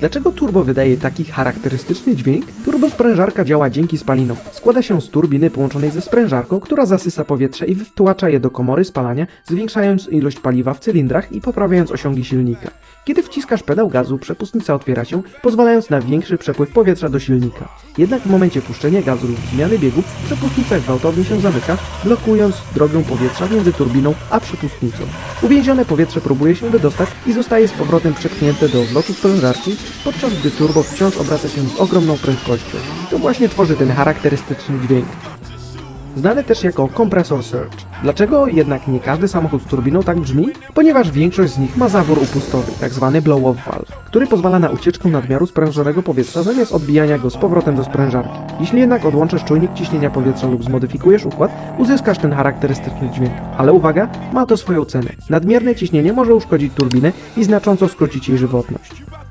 Dlaczego turbo wydaje taki charakterystyczny dźwięk? Turbosprężarka działa dzięki spalinom. Składa się z turbiny połączonej ze sprężarką, która zasysa powietrze i wtłacza je do komory spalania, zwiększając ilość paliwa w cylindrach i poprawiając osiągi silnika. Kiedy wciskasz pedał gazu, przepustnica otwiera się, pozwalając na większy przepływ powietrza do silnika. Jednak w momencie puszczenia gazu lub zmiany biegów, przepustnica gwałtownie się zamyka, blokując drogę powietrza między turbiną a przepustnicą. Uwięzione powietrze próbuje się wydostać i zostaje z powrotem przepchnięte do odlotu sprężarki, podczas gdy turbo wciąż obraca się z ogromną prędkością. To właśnie tworzy ten charakterystyczny dźwięk. Znany też jako kompresor surge. Dlaczego jednak nie każdy samochód z turbiną tak brzmi? Ponieważ większość z nich ma zawór upustowy, tzw. blow-off valve, który pozwala na ucieczkę nadmiaru sprężonego powietrza zamiast odbijania go z powrotem do sprężarki. Jeśli jednak odłączysz czujnik ciśnienia powietrza lub zmodyfikujesz układ, uzyskasz ten charakterystyczny dźwięk. Ale uwaga, ma to swoją cenę. Nadmierne ciśnienie może uszkodzić turbinę i znacząco skrócić jej żywotność.